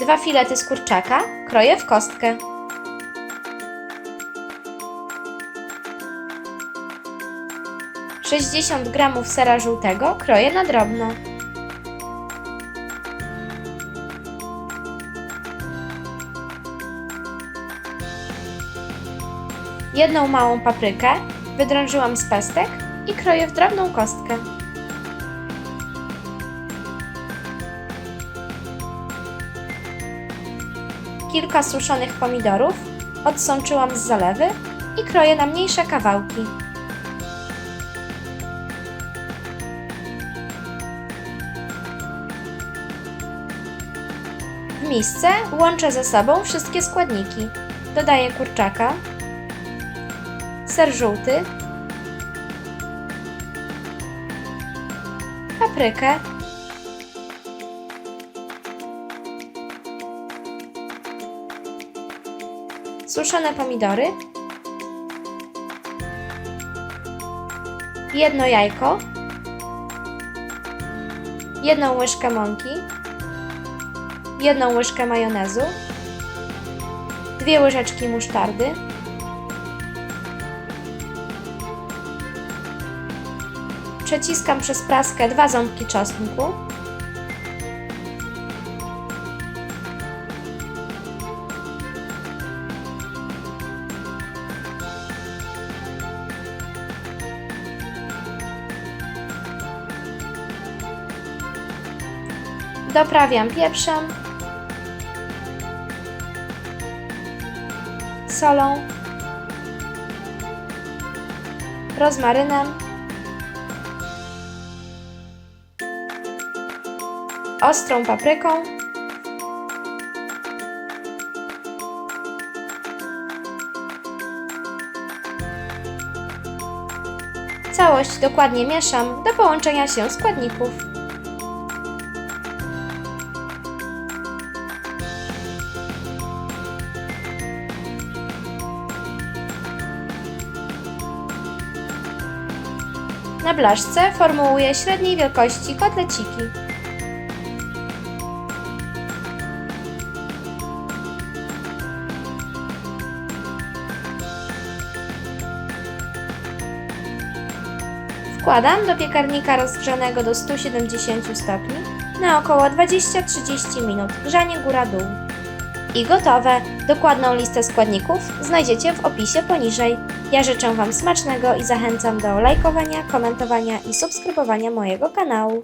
Dwa filety z kurczaka kroję w kostkę. Sześćdziesiąt gramów sera żółtego kroję na drobno. Jedną małą paprykę wydrążyłam z pestek i kroję w drobną kostkę. Kilka suszonych pomidorów odsączyłam z zalewy i kroję na mniejsze kawałki. W misce łączę ze sobą wszystkie składniki. Dodaję kurczaka, ser żółty, paprykę, suszone pomidory, jedno jajko, jedną łyżkę mąki, jedną łyżkę majonezu, dwie łyżeczki musztardy, Przeciskam przez praskę dwa ząbki czosnku. Doprawiam pieprzem, solą, rozmarynem. Ostrą papryką, Całość dokładnie mieszam do połączenia się składników. Na blaszce formułuję średniej wielkości kotleciki. Wkładam do piekarnika rozgrzanego do 170 stopni na około 20-30 minut, grzanie góra-dół. I gotowe! Dokładną listę składników znajdziecie w opisie poniżej. Ja życzę Wam smacznego i zachęcam do lajkowania, komentowania i subskrybowania mojego kanału.